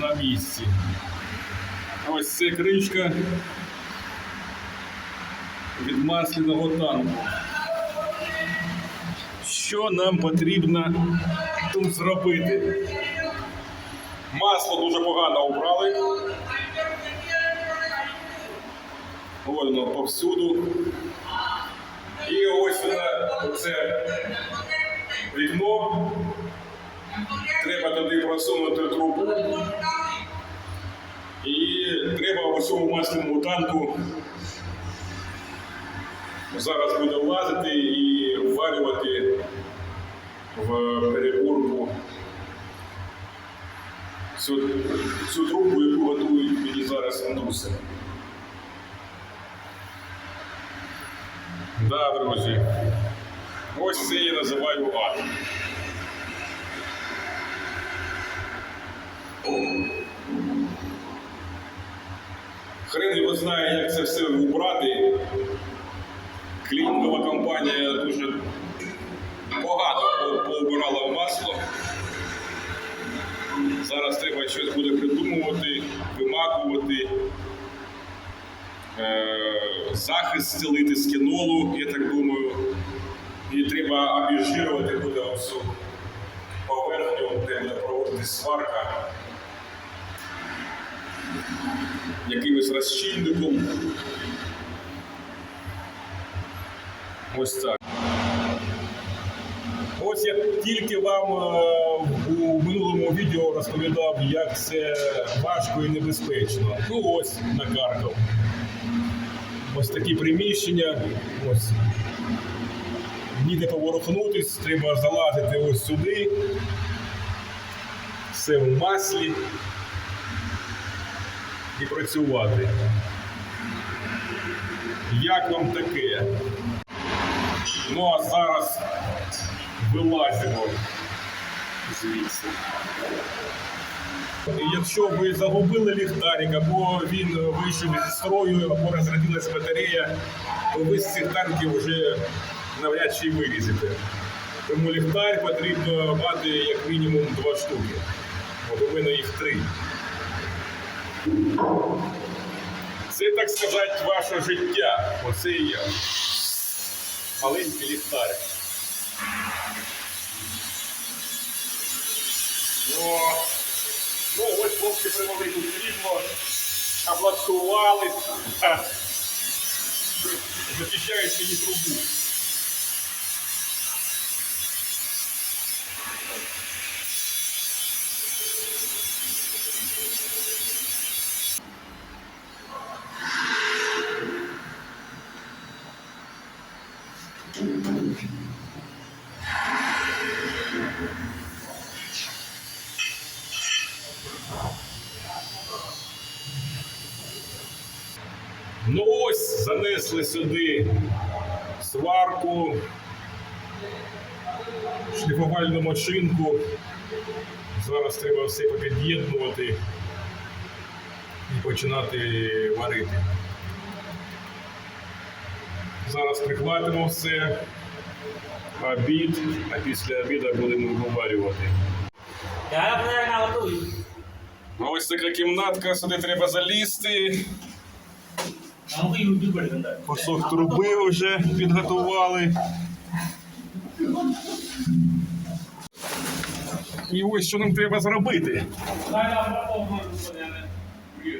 на місці. Ось це кричка від масляного танку. Що нам потрібно тут зробити? Масло дуже погано убрали. Воно повсюду. І ось це вікно. Треба туди просунути трубу. І треба в цьому масляному танку зараз буде влазити і ввалювати в переборку цю, цю трубу, яку готують мені зараз індуси. Да, друзі. Ось це я називаю ад. Хрен його знає, як це все убрати. Клінінгова компанія дуже погано по- поубирала масло. Зараз треба щось буде придумувати, вимакувати, е- захист стелити з кінолу, я так думаю. І треба обіжирувати буде всю поверхню, де буде проводитись сварка якимось розчинником. Ось так. Ось я тільки вам е, у минулому відео розповідав, як це важко і небезпечно. Ну ось на накаркав. Ось такі приміщення. Ось. Ніде поворухнутись, треба залазити ось сюди. Все в маслі і працювати. Як вам таке? Ну а зараз вилазимо звідси. Якщо ви загубили ліхтарик, або він вийшов зі строю, або розрядилась батарея, то ви з цих танків вже навряд чи вилізете. Тому ліхтар потрібно мати як мінімум два штуки. От у мене їх три. Це, так сказати, ваше життя. Оце і я. Маленький ліхтарик. О, ну, ось хлопці привели тут світло, облаштувались, ха, захищають мені трубу. Ну ось занесли сюди сварку, шліфувальну машинку. Зараз треба все попід'єднувати і починати варити. Зараз прихватимо все, обід, а після обіду будемо виварювати. Я вже наготую. Ось така кімнатка, сюди треба залізти. Посох труби вже підготували. І ось що нам треба зробити.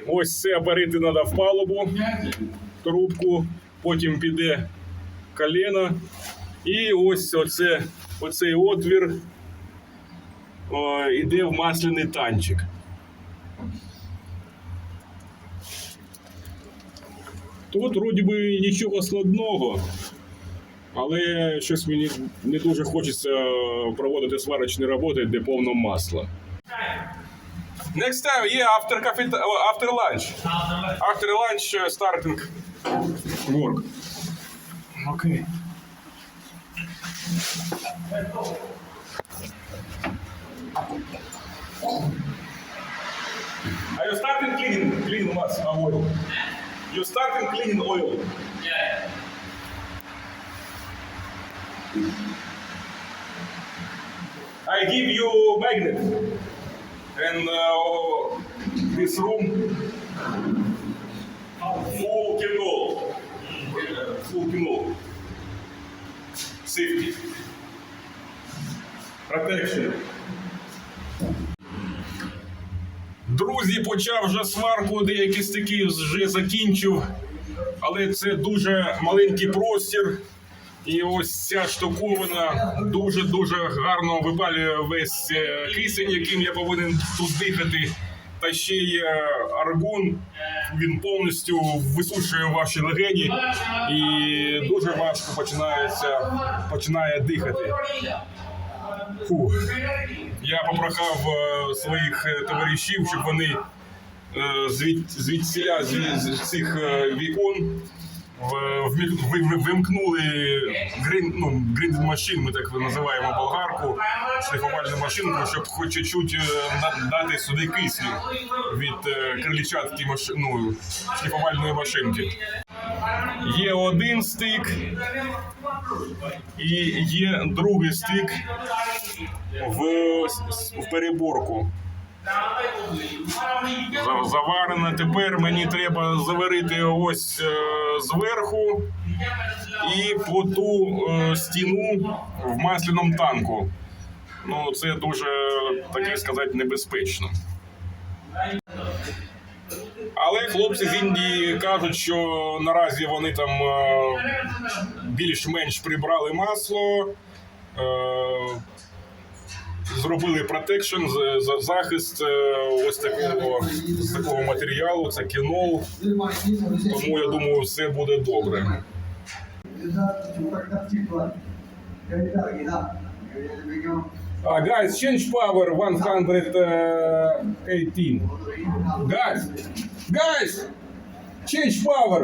Ось це обарити треба в палубу, трубку, потім піде колено. І ось оце, оцей отвір е, йде в масляний танчик. Тут вроді би нічого складного, але щось мені не дуже хочеться проводити сварочні роботи, де повно масла. Next time, yeah, after coffee, after lunch. After lunch uh, starting work. Okay. Are you starting cleaning, cleaning mass, oil? You starting cleaning oil. Yeah. I give you magnet and uh, this room full cable, full cable, safety, protection. Друзі, почав вже сварку, деякі стики вже закінчив, але це дуже маленький простір. І ось ця штуковина дуже-дуже гарно випалює весь е, кисень, яким я повинен тут дихати. Та ще й е, аргон, він повністю висушує ваші легені і дуже важко починається, починає дихати. Фух. Я попрохав е, своїх е, товаришів, щоб вони е, звід, звідсіля з, цих вікон вимкнули грин, ну, гринд машин, ми так називаємо болгарку, шліфувальну машинку, щоб хоч чуть-чуть дати сюди кисню від крилічатки маши, ну, шліфувальної машинки. Є один стик і є другий стик в, в переборку. За- Заварено. Тепер мені треба заварити ось е, зверху і по ту е, стіну в масляному танку. Ну, це дуже, таке сказати, небезпечно. Але хлопці з Індії кажуть, що наразі вони там е, більш-менш прибрали масло. Е, зробили протекшн, за- захист е, ось такого, такого матеріалу, це кінол. Тому я думаю, все буде добре. Uh, guys, change power 118. Guys, guys, change power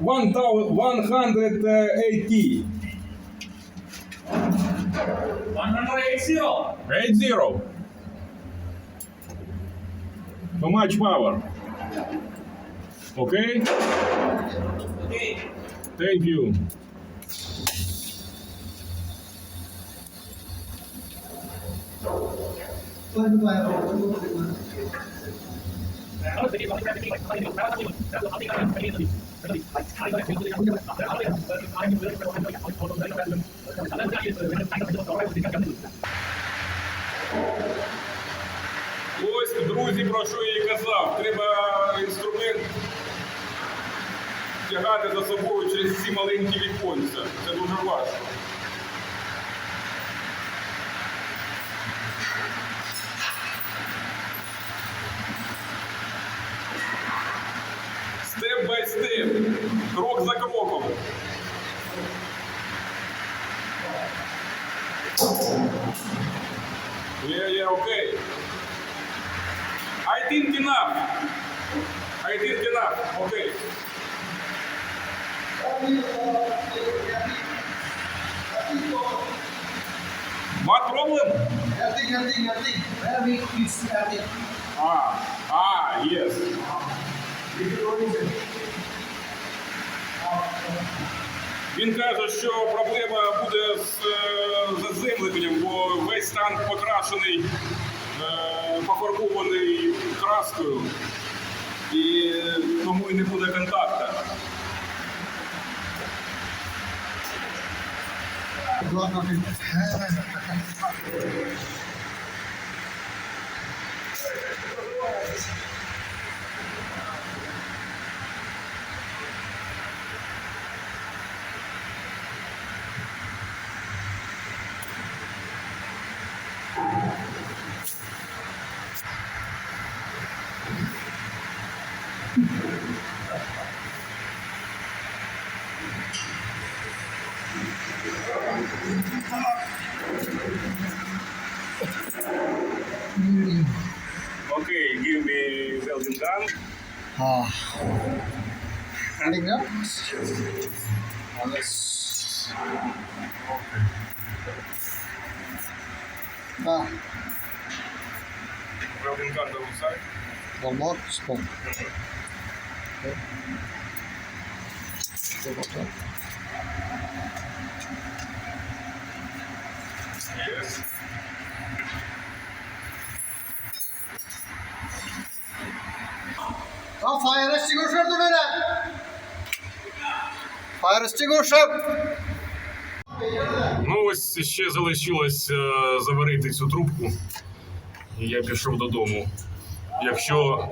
1180. 180 80. How much power? Okay? Okay. Thank you. Ось, друзі, про що я і казав. Треба інструмент тягати за собою через ці маленькі віконця. Це дуже важко. Степ бай степ, крок за кроком. Yeah, yeah, okay. I think enough. I think enough. Okay. What problem? Nothing, nothing, nothing. Very is nothing. Ah, ah, yes. Він каже, що проблема буде з е, заземленням, бо весь танк покрашений, е, пофарбований краскою, і тому і не буде контакту. ハハハハ! Ah. Ligamos? Olha só. Tá. Tem que bom. algum botar. Yes. Extinguisher to do that. Fire extinguisher. Ну, ось ще залишилось е, заварити цю трубку. І я пішов додому. Якщо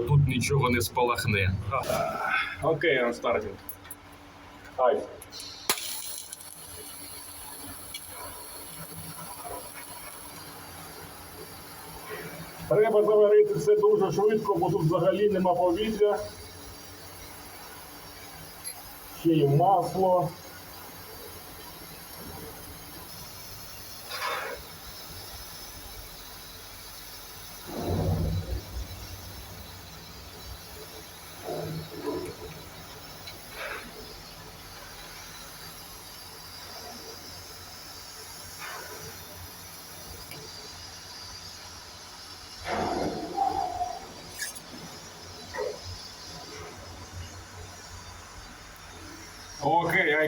е, тут нічого не спалахне. Окей, I'm starting. Hi. Треба заварити все дуже швидко, бо тут взагалі нема повітря. Ще є масло.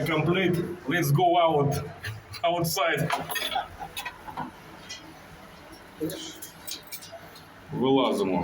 I complete. Let's go out outside. Вилазимо.